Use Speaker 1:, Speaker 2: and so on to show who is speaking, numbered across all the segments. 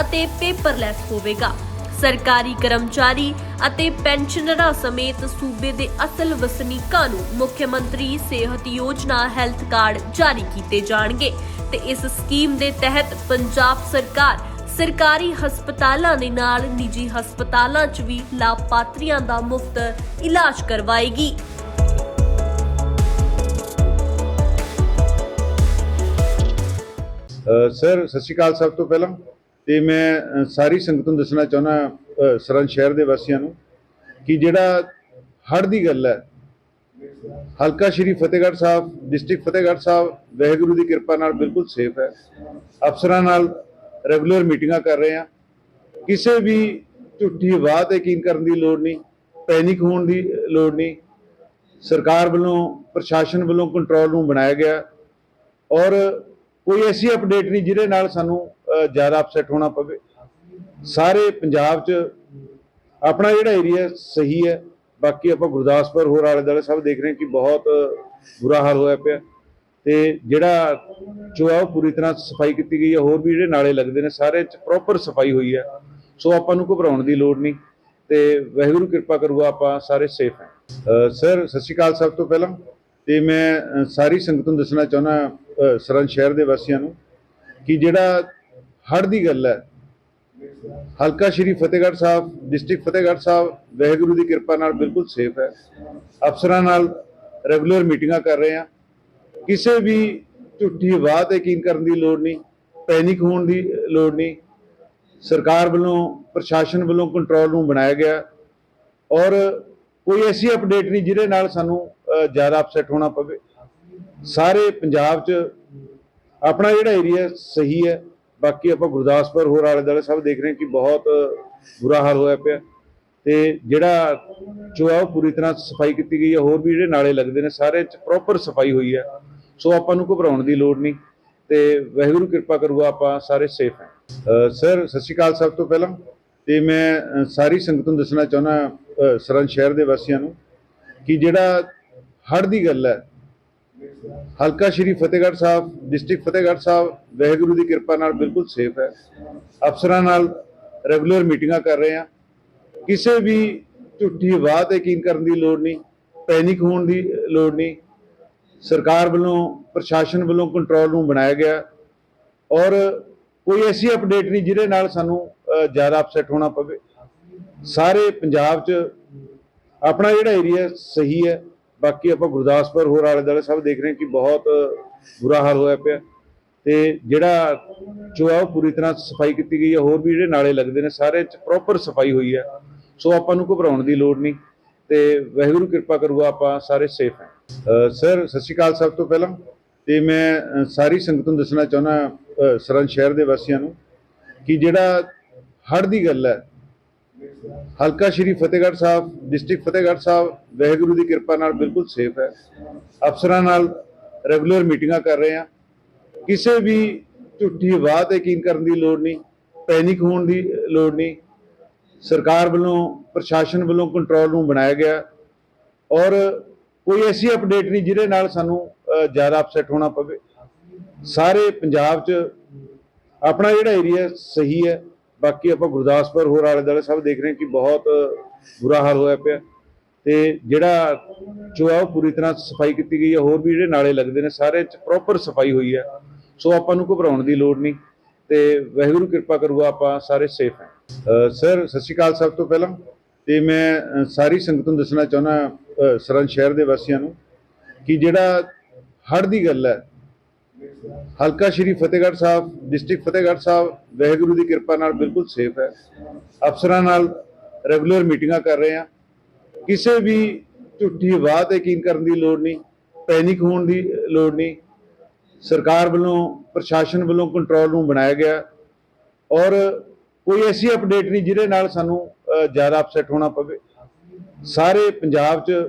Speaker 1: ਅਤੇ ਪੇਪਰਲੈਸ ਹੋਵੇਗਾ। ਸਰਕਾਰੀ ਕਰਮਚਾਰੀ ਅਤੇ ਪੈਨਸ਼ਨਰਾਂ ਸਮੇਤ ਸੂਬੇ ਦੇ ਅਸਲ ਵਸਨੀਕਾਂ ਨੂੰ ਮੁੱਖ ਮੰਤਰੀ ਸਿਹਤ ਯੋਜਨਾ ਹੈਲਥ ਕਾਰਡ ਜਾਰੀ ਕੀਤੇ ਜਾਣਗੇ ਤੇ ਇਸ ਸਕੀਮ ਦੇ ਤਹਿਤ ਪੰਜਾਬ ਸਰਕਾਰ ਸਰਕਾਰੀ ਹਸਪਤਾਲਾਂ ਦੇ ਨਾਲ ਨਿੱਜੀ ਹਸਪਤਾਲਾਂ 'ਚ ਵੀ ਲਾਭਪਾਤਰੀਆਂ ਦਾ ਮੁਫਤ ਇਲਾਜ ਕਰਵਾਏਗੀ।
Speaker 2: ਸਰ, ਸਤਿ ਸ਼੍ਰੀ ਅਕਾਲ ਸਭ ਤੋਂ ਪਹਿਲਾਂ। ਤੇ ਮੈਂ ਸਾਰੀ ਸੰਗਤ ਨੂੰ ਦੱਸਣਾ ਚਾਹੁੰਦਾ ਅ, ਸਰਹੰਦ ਸ਼ਹਿਰ ਦੇ ਵਾਸੀਆਂ ਨੂੰ ਕਿ ਜਿਹੜਾ ਹੜ੍ਹ ਦੀ ਗੱਲ ਹੈ ਹਲਕਾ ਸ਼੍ਰੀ ਫਤਿਹਗੜ੍ਹ ਸਾਹਿਬ ਡਿਸਟ੍ਰਿਕਟ ਫਤਿਹਗੜ੍ਹ ਸਾਹਿਬ ਵਾਹਿਗੁਰੂ ਦੀ ਕਿਰਪਾ ਨਾਲ ਬਿਲਕੁਲ ਸੇਫ ਹੈ। ਅਫਸਰਾਂ ਨਾਲ ਰੈਗੂਲਰ ਮੀਟਿੰਗਾਂ ਕਰ ਰਹੇ ਹਾਂ। ਕਿਸੇ ਵੀ ਝੂਠੀ ਬਾਤ ਯਕੀਨ ਕਰਨ ਦੀ ਲੋੜ ਨਹੀਂ ਪੈਨਿਕ ਹੋਣ ਦੀ ਲੋੜ ਨਹੀਂ। ਸਰਕਾਰ ਵੱਲੋਂ ਪ੍ਰਸ਼ਾਸਨ ਵੱਲੋਂ ਕੰਟਰੋਲ ਰੂਮ ਬਣਾਇਆ ਗਿਆ। ਔਰ ਕੋਈ ਐਸੀ ਅਪਡੇਟ ਨਹੀਂ ਜਿਹਦੇ ਨਾਲ ਸਾਨੂੰ ਜ਼ਿਆਦਾ ਅਪਸੈਟ ਹੋਣਾ ਪਵੇ। ਸਾਰੇ ਪੰਜਾਬ 'ਚ ਆਪਣਾ ਜਿਹੜਾ ਏਰੀਆ ਸਹੀ ਹੈ ਬਾਕੀ ਆਪਾਂ ਗੁਰਦਾਸਪੁਰ ਹੋਰ ਆਲੇ ਦੁਆਲੇ ਸਭ ਦੇਖ ਰਹੇ ਕਿ ਬਹੁਤ ਬੁਰਾ ਹਾਲ ਹੋਇਆ ਪਿਆ। ਤੇ ਜਿਹੜਾ ਜੋ ਹੈ ਉਹ ਪੂਰੀ ਤਰ੍ਹਾਂ ਸਫ਼ਾਈ ਕੀਤੀ ਗਈ ਹੈ ਹੋਰ ਵੀ ਜਿਹੜੇ ਨਾਲੇ ਲੱਗਦੇ ਨੇ ਸਾਰੇ 'ਚ ਪ੍ਰੋਪਰ ਸਫ਼ਾਈ ਹੋਈ ਹੈ। ਸੋ ਆਪਾਂ ਨੂੰ ਘਬਰਾਉਣ ਦੀ ਲੋੜ ਨਹੀਂ। ਤੇ ਵਾਹਿਗੁਰੂ ਕਿਰਪਾ ਕਰੂਗਾ ਆਪਾਂ ਸਾਰੇ ਸੇਫ ਹਾਂ। ਸਰ ਸਤਿ ਸ਼੍ਰੀ ਅਕਾਲ ਸਭ ਤੋਂ ਪਹਿਲਾਂ। ਤੇ ਮੈਂ ਸਾਰੀ ਸੰਗਤ ਨੂੰ ਦੱਸਣਾ ਚਾਹੁੰਦਾ ਅ, ਸਰਹੰਦ ਸ਼ਹਿਰ ਦੇ ਵਾਸੀਆਂ ਨੂੰ ਕਿ ਜਿਹੜਾ ਹੜ ਦੀ ਗੱਲ ਹੈ। ਹਲਕਾ ਸ਼੍ਰੀ ਫਤਿਹਗੜ੍ਹ ਸਾਹਿਬ, ਡਿਸਟ੍ਰਿਕਟ ਫਤਿਹਗੜ੍ਹ ਸਾਹਿਬ, ਵਾਹਿਗੁਰੂ ਦੀ ਕਿਰਪਾ ਨਾਲ ਬਿਲਕੁਲ ਸੇਫ ਹੈ। ਅਫਸਰਾਂ ਨਾਲ ਰੈਗੂਲਰ ਮੀਟਿੰਗਾਂ ਕਰ ਰਹੇ ਹਾਂ। ਕਿਸੇ ਵੀ ਝੂਠੀ ਬਾਤ ਯਕੀਨ ਕਰਨ ਦੀ ਲੋੜ ਨਹੀਂ ਪੈਨਿਕ ਹੋਣ ਦੀ ਲੋੜ ਨਹੀਂ। ਸਰਕਾਰ ਵੱਲੋਂ, ਪ੍ਰਸ਼ਾਸਨ ਵੱਲੋਂ ਕੰਟਰੋਲ ਰੂਮ ਬਣਾਇਆ ਗਿਆ। ਔਰ ਕੋਈ ਐਸੀ ਅਪਡੇਟ ਨਹੀਂ ਜਿਹਦੇ ਨਾਲ ਸਾਨੂੰ ਜ਼ਿਆਦਾ ਅਪਸੈਟ ਹੋਣਾ ਪਵੇ। ਸਾਰੇ ਪੰਜਾਬ 'ਚ ਆਪਣਾ ਜਿਹੜਾ ਏਰੀਆ ਸਹੀ ਹੈ। ਬਾਕੀ ਆਪਾਂ ਗੁਰਦਾਸਪੁਰ ਹੋਰ ਆਲੇ ਦੁਆਲੇ ਸਭ ਦੇਖ ਰਹੇ ਕਿ ਬਹੁਤ ਬੁਰਾ ਹਾਲ ਹੋਇਆ ਪਿਆ। ਤੇ ਜਿਹੜਾ ਜੋ ਹੈ ਉਹ ਪੂਰੀ ਤਰ੍ਹਾਂ ਸਫ਼ਾਈ ਕੀਤੀ ਗਈ ਹੈ। ਹੋਰ ਵੀ ਜਿਹੜੇ ਨਾਲੇ ਲੱਗਦੇ ਨੇ ਸਾਰੇ 'ਚ ਪ੍ਰੋਪਰ ਸਫ਼ਾਈ ਹੋਈ ਹੈ। ਸੋ ਆਪਾਂ ਨੂੰ ਘਬਰਾਉਣ ਦੀ ਲੋੜ ਨਹੀਂ। ਤੇ ਵਾਹਿਗੁਰੂ ਕਿਰਪਾ ਕਰੂਗਾ ਆਪਾਂ ਸਾਰੇ ਸੇਫ ਹਾਂ। ਸਰ ਸਤਿ ਸ਼੍ਰੀ ਅਕਾਲ ਸਭ ਤੋਂ ਪਹਿਲਾਂ। ਤੇ ਮੈਂ ਸਾਰੀ ਸੰਗਤ ਨੂੰ ਦੱਸਣਾ ਚਾਹੁੰਦਾ ਅ, ਸਰਹੰਦ ਸ਼ਹਿਰ ਦੇ ਵਾਸੀਆਂ ਨੂੰ ਕਿ ਜਿਹੜਾ ਹੜ੍ਹ ਦੀ ਗੱਲ ਹੈ ਹਲਕਾ ਸ਼੍ਰੀ ਫਤਿਹਗੜ੍ਹ ਸਾਹਿਬ, ਡਿਸਟ੍ਰਿਕਟ ਫਤਿਹਗੜ੍ਹ ਸਾਹਿਬ, ਵਾਹਿਗੁਰੂ ਦੀ ਕਿਰਪਾ ਨਾਲ ਬਿਲਕੁਲ ਸੇਫ ਹੈ। ਅਫਸਰਾਂ ਨਾਲ ਰੈਗੂਲਰ ਮੀਟਿੰਗਾਂ ਕਰ ਰਹੇ ਹਾਂ। ਕਿਸੇ ਵੀ ਝੂਠੀ ਬਾਤ ਯਕੀਨ ਕਰਨ ਦੀ ਲੋੜ ਨਹੀਂ ਪੈਨਿਕ ਹੋਣ ਦੀ ਲੋੜ ਨਹੀਂ। ਸਰਕਾਰ ਵੱਲੋਂ, ਪ੍ਰਸ਼ਾਸਨ ਵੱਲੋਂ ਕੰਟਰੋਲ ਰੂਮ ਬਣਾਇਆ ਗਿਆ। ਔਰ ਕੋਈ ਐਸੀ ਅਪਡੇਟ ਨਹੀਂ ਜਿਹਦੇ ਨਾਲ ਸਾਨੂੰ ਜ਼ਿਆਦਾ ਅਪਸੈਟ ਹੋਣਾ ਪਵੇ। ਸਾਰੇ ਪੰਜਾਬ 'ਚ ਆਪਣਾ ਜਿਹੜਾ ਏਰੀਆ ਸਹੀ ਹੈ। ਬਾਕੀ ਆਪਾਂ ਗੁਰਦਾਸਪੁਰ ਹੋਰ ਆਲੇ ਦੁਆਲੇ ਸਭ ਦੇਖ ਰਹੇ ਕਿ ਬਹੁਤ ਬੁਰਾ ਹਾਲ ਹੋਇਆ ਪਿਆ। ਤੇ ਜਿਹੜਾ ਜੋ ਹੈ ਉਹ ਪੂਰੀ ਤਰ੍ਹਾਂ ਸਫ਼ਾਈ ਕੀਤੀ ਗਈ ਹੈ। ਹੋਰ ਵੀ ਜਿਹੜੇ ਨਾਲੇ ਲੱਗਦੇ ਨੇ ਸਾਰੇ 'ਚ ਪ੍ਰੋਪਰ ਸਫ਼ਾਈ ਹੋਈ ਹੈ। ਸੋ ਆਪਾਂ ਨੂੰ ਘਬਰਾਉਣ ਦੀ ਲੋੜ ਨਹੀਂ। ਤੇ ਵਾਹਿਗੁਰੂ ਕਿਰਪਾ ਕਰੂਗਾ ਆਪਾਂ ਸਾਰੇ ਸੇਫ ਹਾਂ। ਸਰ ਸਤਿ ਸ਼੍ਰੀ ਅਕਾਲ ਸਭ ਤੋਂ ਪਹਿਲਾਂ। ਤੇ ਮੈਂ ਸਾਰੀ ਸੰਗਤ ਨੂੰ ਦੱਸਣਾ ਚਾਹੁੰਦਾ ਅ, ਸਰਹੰਦ ਸ਼ਹਿਰ ਦੇ ਵਾਸੀਆਂ ਨੂੰ ਕਿ ਜਿਹੜਾ ਹੜ੍ਹ ਦੀ ਗੱਲ ਹੈ ਹਲਕਾ ਸ਼੍ਰੀ ਫਤਿਹਗੜ੍ਹ ਸਾਹਿਬ, ਡਿਸਟ੍ਰਿਕਟ ਫਤਿਹਗੜ੍ਹ ਸਾਹਿਬ, ਵਾਹਿਗੁਰੂ ਦੀ ਕਿਰਪਾ ਨਾਲ ਬਿਲਕੁਲ ਸੇਫ ਹੈ। ਅਫਸਰਾਂ ਨਾਲ ਰੈਗੂਲਰ ਮੀਟਿੰਗਾਂ ਕਰ ਰਹੇ ਹਾਂ। ਕਿਸੇ ਵੀ ਝੂਠੀ ਬਾਤ ਯਕੀਨ ਕਰਨ ਦੀ ਲੋੜ ਨਹੀਂ ਪੈਨਿਕ ਹੋਣ ਦੀ ਲੋੜ ਨਹੀਂ। ਸਰਕਾਰ ਵੱਲੋਂ, ਪ੍ਰਸ਼ਾਸਨ ਵੱਲੋਂ ਕੰਟਰੋਲ ਰੂਮ ਬਣਾਇਆ ਗਿਆ। ਔਰ ਕੋਈ ਐਸੀ ਅਪਡੇਟ ਨਹੀਂ ਜਿਹਦੇ ਨਾਲ ਸਾਨੂੰ ਜ਼ਿਆਦਾ ਅਪਸੈਟ ਹੋਣਾ ਪਵੇ। ਸਾਰੇ ਪੰਜਾਬ 'ਚ ਆਪਣਾ ਜਿਹੜਾ ਏਰੀਆ ਸਹੀ ਹੈ। ਬਾਕੀ ਆਪਾਂ ਗੁਰਦਾਸਪੁਰ ਹੋਰ ਆਲੇ ਦੁਆਲੇ ਸਭ ਦੇਖ ਰਹੇ ਕਿ ਬਹੁਤ ਬੁਰਾ ਹਾਲ ਹੋਇਆ ਪਿਆ। ਤੇ ਜਿਹੜਾ ਜੋ ਹੈ ਉਹ ਪੂਰੀ ਤਰ੍ਹਾਂ ਸਫ਼ਾਈ ਕੀਤੀ ਗਈ ਹੈ। ਹੋਰ ਵੀ ਜਿਹੜੇ ਨਾਲੇ ਲੱਗਦੇ ਨੇ, ਸਾਰੇ 'ਚ ਪ੍ਰੋਪਰ ਸਫ਼ਾਈ ਹੋਈ ਹੈ। ਸੋ ਆਪਾਂ ਨੂੰ ਘਬਰਾਉਣ ਦੀ ਲੋੜ ਨਹੀਂ। ਤੇ ਵਾਹਿਗੁਰੂ ਕਿਰਪਾ ਕਰੂਗਾ, ਆਪਾਂ ਸਾਰੇ ਸੇਫ ਹਾਂ। ਸਰ, ਸਤਿ ਸ਼੍ਰੀ ਅਕਾਲ ਸਭ ਤੋਂ ਪਹਿਲਾਂ। ਤੇ ਮੈਂ ਸਾਰੀ ਸੰਗਤ ਨੂੰ ਦੱਸਣਾ ਚਾਹੁੰਦਾ ਸਰੰਦ ਸ਼ਹਿਰ ਦੇ ਵਾਸੀਆਂ ਨੂੰ ਕਿ ਜਿਹੜਾ ਹੜ੍ਹ ਦੀ ਗੱਲ ਹੈ ਹਲਕਾ ਸ਼੍ਰੀ ਫਤਿਹਗੜ੍ਹ ਸਾਹਿਬ, ਡਿਸਟ੍ਰਿਕਟ ਫਤਿਹਗੜ੍ਹ ਸਾਹਿਬ, ਵਾਹਿਗੁਰੂ ਦੀ ਕਿਰਪਾ ਨਾਲ ਬਿਲਕੁਲ ਸੇਫ ਹੈ। ਅਫਸਰਾਂ ਨਾਲ ਰੈਗੂਲਰ ਮੀਟਿੰਗਾਂ ਕਰ ਰਹੇ ਹਾਂ। ਕਿਸੇ ਵੀ ਝੂਠੀ ਅਫਵਾਹ ਤੇ ਯਕੀਨ ਕਰਨ ਦੀ ਲੋੜ ਨਹੀਂ ਪੈਨਿਕ ਹੋਣ ਦੀ ਲੋੜ ਨਹੀਂ। ਸਰਕਾਰ ਵੱਲੋਂ, ਪ੍ਰਸ਼ਾਸਨ ਵੱਲੋਂ ਕੰਟਰੋਲ ਰੂਮ ਬਣਾਇਆ ਗਿਆ। ਔਰ ਕੋਈ ਐਸੀ ਅਪਡੇਟ ਨਹੀਂ ਜਿਹਦੇ ਨਾਲ ਸਾਨੂੰ ਜ਼ਿਆਦਾ ਅਪਸੈਟ ਹੋਣਾ ਪਵੇ। ਸਾਰੇ ਪੰਜਾਬ 'ਚ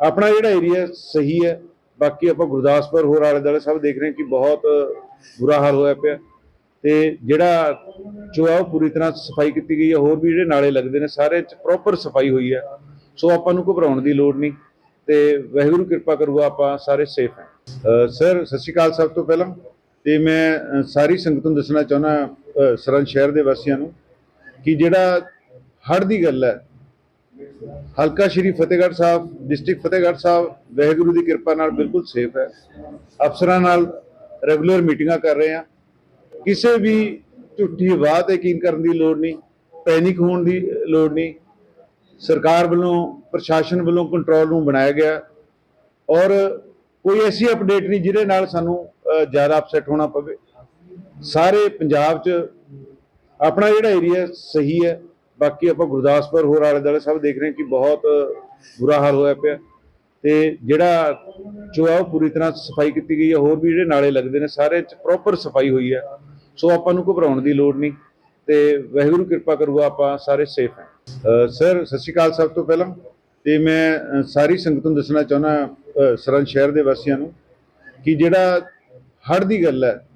Speaker 2: ਆਪਣਾ ਜਿਹੜਾ ਏਰੀਆ ਸਹੀ ਹੈ। ਬਾਕੀ ਆਪਾਂ ਗੁਰਦਾਸਪੁਰ ਹੋਰ ਆਲੇ ਦੁਆਲੇ ਸਭ ਦੇਖ ਰਹੇ ਕਿ ਬਹੁਤ ਬੁਰਾ ਹਾਲ ਹੋਇਆ ਪਿਆ। ਤੇ ਜਿਹੜਾ ਜੋ ਹੈ ਉਹ ਪੂਰੀ ਤਰ੍ਹਾਂ ਸਫ਼ਾਈ ਕੀਤੀ ਗਈ ਹੈ। ਹੋਰ ਵੀ ਜਿਹੜੇ ਨਾਲੇ ਲੱਗਦੇ ਨੇ, ਸਾਰੇ ਚ ਪ੍ਰੋਪਰ ਸਫ਼ਾਈ ਹੋਈ ਹੈ। ਸੋ ਆਪਾਂ ਨੂੰ ਘਬਰਾਉਣ ਦੀ ਲੋੜ ਨਹੀਂ। ਤੇ ਵਾਹਿਗੁਰੂ ਕਿਰਪਾ ਕਰੂਗਾ, ਆਪਾਂ ਸਾਰੇ ਸੇਫ ਹਾਂ। ਸਰ, ਸਤਿ ਸ਼੍ਰੀ ਅਕਾਲ ਸਭ ਤੋਂ ਪਹਿਲਾਂ। ਤੇ ਮੈਂ ਸਾਰੀ ਸੰਗਤ ਨੂੰ ਦੱਸਣਾ ਚਾਹੁੰਦਾ ਸਰੰਦ ਸ਼ਹਿਰ ਦੇ ਵਾਸੀਆਂ ਨੂੰ ਕਿ ਜਿਹੜਾ ਹੜ੍ਹ ਦੀ ਗੱਲ ਹੈ ਹਲਕਾ ਸ਼੍ਰੀ ਫਤਿਹਗੜ੍ਹ ਸਾਹਿਬ, ਡਿਸਟ੍ਰਿਕਟ ਫਤਿਹਗੜ੍ਹ ਸਾਹਿਬ, ਵਾਹਿਗੁਰੂ ਦੀ ਕਿਰਪਾ ਨਾਲ ਬਿਲਕੁਲ ਸੇਫ ਹੈ। ਅਫਸਰਾਂ ਨਾਲ ਰੈਗੂਲਰ ਮੀਟਿੰਗਾਂ ਕਰ ਰਹੇ ਹਾਂ। ਕਿਸੇ ਵੀ ਝੂਠੀ ਅਫਵਾਹ ਤੇ ਯਕੀਨ ਕਰਨ ਦੀ ਲੋੜ ਨਹੀਂ ਪੈਨਿਕ ਹੋਣ ਦੀ ਲੋੜ ਨਹੀਂ। ਸਰਕਾਰ ਵੱਲੋਂ, ਪ੍ਰਸ਼ਾਸਨ ਵੱਲੋਂ ਕੰਟਰੋਲ ਰੂਮ ਬਣਾਇਆ ਗਿਆ। ਔਰ ਕੋਈ ਐਸੀ ਅਪਡੇਟ ਨਹੀਂ ਜਿਹਦੇ ਨਾਲ ਸਾਨੂੰ ਜ਼ਿਆਦਾ ਅਪਸੈਟ ਹੋਣਾ ਪਵੇ। ਸਾਰੇ ਪੰਜਾਬ 'ਚ ਆਪਣਾ ਜਿਹੜਾ ਏਰੀਆ ਸਹੀ ਹੈ। ਬਾਕੀ ਆਪਾਂ ਗੁਰਦਾਸਪੁਰ ਹੋਰ ਆਲੇ ਦੁਆਲੇ ਸਭ ਦੇਖ ਰਹੇ ਕਿ ਬਹੁਤ ਬੁਰਾ ਹਾਲ ਹੋਇਆ ਪਿਆ। ਤੇ ਜਿਹੜਾ ਜੋ ਹੈ ਉਹ ਪੂਰੀ ਤਰ੍ਹਾਂ ਸਫ਼ਾਈ ਕੀਤੀ ਗਈ ਹੈ। ਹੋਰ ਵੀ ਜਿਹੜੇ ਨਾਲੇ ਲੱਗਦੇ ਨੇ, ਸਾਰੇ ਚ ਪ੍ਰੋਪਰ ਸਫ਼ਾਈ ਹੋਈ ਹੈ। ਸੋ ਆਪਾਂ ਨੂੰ ਘਬਰਾਉਣ ਦੀ ਲੋੜ ਨਹੀਂ। ਤੇ ਵਾਹਿਗੁਰੂ ਕਿਰਪਾ ਕਰੂਗਾ, ਆਪਾਂ ਸਾਰੇ ਸੇਫ ਹਾਂ। ਸਰ, ਸਤਿ ਸ਼੍ਰੀ ਅਕਾਲ ਸਭ ਤੋਂ ਪਹਿਲਾਂ। ਤੇ ਮੈਂ ਸਾਰੀ ਸੰਗਤ ਨੂੰ ਦੱਸਣਾ ਚਾਹੁੰਦਾ ਸਰੰਦ ਸ਼ਹਿਰ ਦੇ ਵਾਸੀਆਂ ਨੂੰ ਕਿ ਜਿਹੜਾ ਹੜ੍ਹ ਦੀ ਗੱਲ ਹੈ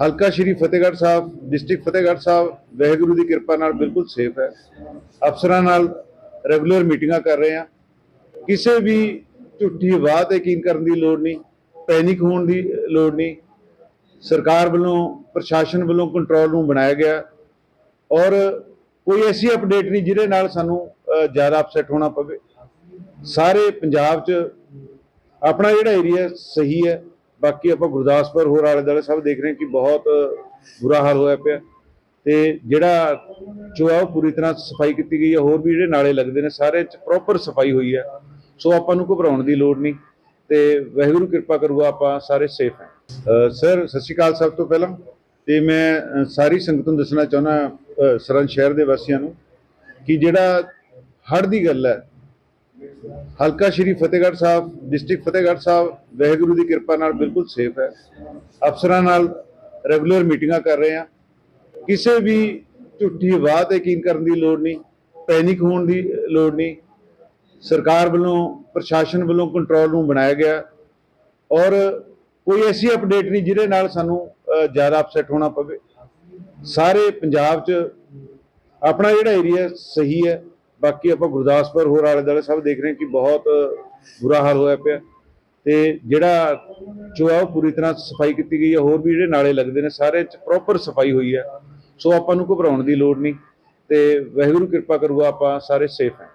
Speaker 2: ਹਲਕਾ ਸ਼੍ਰੀ ਫਤਿਹਗੜ੍ਹ ਸਾਹਿਬ, ਡਿਸਟ੍ਰਿਕਟ ਫਤਿਹਗੜ੍ਹ ਸਾਹਿਬ, ਵਾਹਿਗੁਰੂ ਦੀ ਕਿਰਪਾ ਨਾਲ ਬਿਲਕੁਲ ਸੇਫ ਹੈ। ਅਫਸਰਾਂ ਨਾਲ ਰੈਗੂਲਰ ਮੀਟਿੰਗਾਂ ਕਰ ਰਹੇ ਹਾਂ। ਕਿਸੇ ਵੀ ਝੂਠੀ ਅਫਵਾਹ ਤੇ ਯਕੀਨ ਕਰਨ ਦੀ ਲੋੜ ਨਹੀਂ ਪੈਨਿਕ ਹੋਣ ਦੀ ਲੋੜ ਨਹੀਂ। ਸਰਕਾਰ ਵੱਲੋਂ, ਪ੍ਰਸ਼ਾਸਨ ਵੱਲੋਂ ਕੰਟਰੋਲ ਰੂਮ ਬਣਾਇਆ ਗਿਆ। ਔਰ ਕੋਈ ਐਸੀ ਅਪਡੇਟ ਨਹੀਂ ਜਿਹਦੇ ਨਾਲ ਸਾਨੂੰ ਜ਼ਿਆਦਾ ਅਪਸੈਟ ਹੋਣਾ ਪਵੇ। ਸਾਰੇ ਪੰਜਾਬ 'ਚ ਆਪਣਾ ਜਿਹੜਾ ਏਰੀਆ ਸਹੀ ਹੈ। ਬਾਕੀ ਆਪਾਂ ਗੁਰਦਾਸਪੁਰ ਹੋਰ ਆਲੇ ਦੁਆਲੇ ਸਭ ਦੇਖ ਰਹੇ ਕਿ ਬਹੁਤ ਬੁਰਾ ਹਾਲ ਹੋਇਆ ਪਿਆ। ਤੇ ਜਿਹੜਾ ਜੋ ਹੈ ਉਹ ਪੂਰੀ ਤਰ੍ਹਾਂ ਸਫ਼ਾਈ ਕੀਤੀ ਗਈ ਹੈ। ਹੋਰ ਵੀ ਜਿਹੜੇ ਨਾਲੇ ਲੱਗਦੇ ਨੇ, ਸਾਰੇ ਚ ਪ੍ਰੋਪਰ ਸਫ਼ਾਈ ਹੋਈ ਹੈ। ਸੋ ਆਪਾਂ ਨੂੰ ਘਬਰਾਉਣ ਦੀ ਲੋੜ ਨਹੀਂ। ਤੇ ਵਾਹਿਗੁਰੂ ਕਿਰਪਾ ਕਰੂਗਾ, ਆਪਾਂ ਸਾਰੇ ਸੇਫ ਹਾਂ। ਸਰ, ਸਤਿ ਸ਼੍ਰੀ ਅਕਾਲ ਸਭ ਤੋਂ ਪਹਿਲਾਂ। ਤੇ ਮੈਂ ਸਾਰੀ ਸੰਗਤ ਨੂੰ ਦੱਸਣਾ ਚਾਹੁੰਦਾ ਸਰੰਦ ਸ਼ਹਿਰ ਦੇ ਵਾਸੀਆਂ ਨੂੰ ਕਿ ਜਿਹੜਾ ਹੜ੍ਹ ਦੀ ਗੱਲ ਹੈ ਹਲਕਾ ਸ਼੍ਰੀ ਫਤਿਹਗੜ੍ਹ ਸਾਹਿਬ, ਡਿਸਟ੍ਰਿਕਟ ਫਤਿਹਗੜ੍ਹ ਸਾਹਿਬ, ਵਾਹਿਗੁਰੂ ਦੀ ਕਿਰਪਾ ਨਾਲ ਬਿਲਕੁਲ ਸੇਫ ਹੈ। ਅਫਸਰਾਂ ਨਾਲ ਰੈਗੂਲਰ ਮੀਟਿੰਗਾਂ ਕਰ ਰਹੇ ਹਾਂ। ਕਿਸੇ ਵੀ ਝੂਠੀ ਅਫਵਾਹ ਤੇ ਯਕੀਨ ਕਰਨ ਦੀ ਲੋੜ ਨਹੀਂ ਪੈਨਿਕ ਹੋਣ ਦੀ ਲੋੜ ਨਹੀਂ। ਸਰਕਾਰ ਵੱਲੋਂ, ਪ੍ਰਸ਼ਾਸਨ ਵੱਲੋਂ ਕੰਟਰੋਲ ਰੂਮ ਬਣਾਇਆ ਗਿਆ। ਔਰ ਕੋਈ ਐਸੀ ਅਪਡੇਟ ਨਹੀਂ ਜਿਹਦੇ ਨਾਲ ਸਾਨੂੰ ਜ਼ਿਆਦਾ ਅਪਸੈਟ ਹੋਣਾ ਪਵੇ। ਸਾਰੇ ਪੰਜਾਬ 'ਚ ਆਪਣਾ ਜਿਹੜਾ ਏਰੀਆ ਸਹੀ ਹੈ। ਬਾਕੀ ਆਪਾਂ ਗੁਰਦਾਸਪੁਰ ਹੋਰ ਆਲੇ ਦੁਆਲੇ ਸਭ ਦੇਖ ਰਹੇ ਕਿ ਬਹੁਤ ਬੁਰਾ ਹਾਲ ਹੋਇਆ ਪਿਆ। ਤੇ ਜਿਹੜਾ ਜੋ ਹੈ ਉਹ ਪੂਰੀ ਤਰ੍ਹਾਂ ਸਫ਼ਾਈ ਕੀਤੀ ਗਈ ਹੈ। ਹੋਰ ਵੀ ਜਿਹੜੇ ਨਾਲੇ ਲੱਗਦੇ ਨੇ, ਸਾਰੇ ਚ ਪ੍ਰੋਪਰ ਸਫ਼ਾਈ ਹੋਈ ਹੈ। ਸੋ ਆਪਾਂ ਨੂੰ ਘਬਰਾਉਣ ਦੀ ਲੋੜ ਨਹੀਂ। ਤੇ ਵਾਹਿਗੁਰੂ ਕਿਰਪਾ ਕਰੂਗਾ, ਆਪਾਂ ਸਾਰੇ ਸੇਫ ਹਾਂ।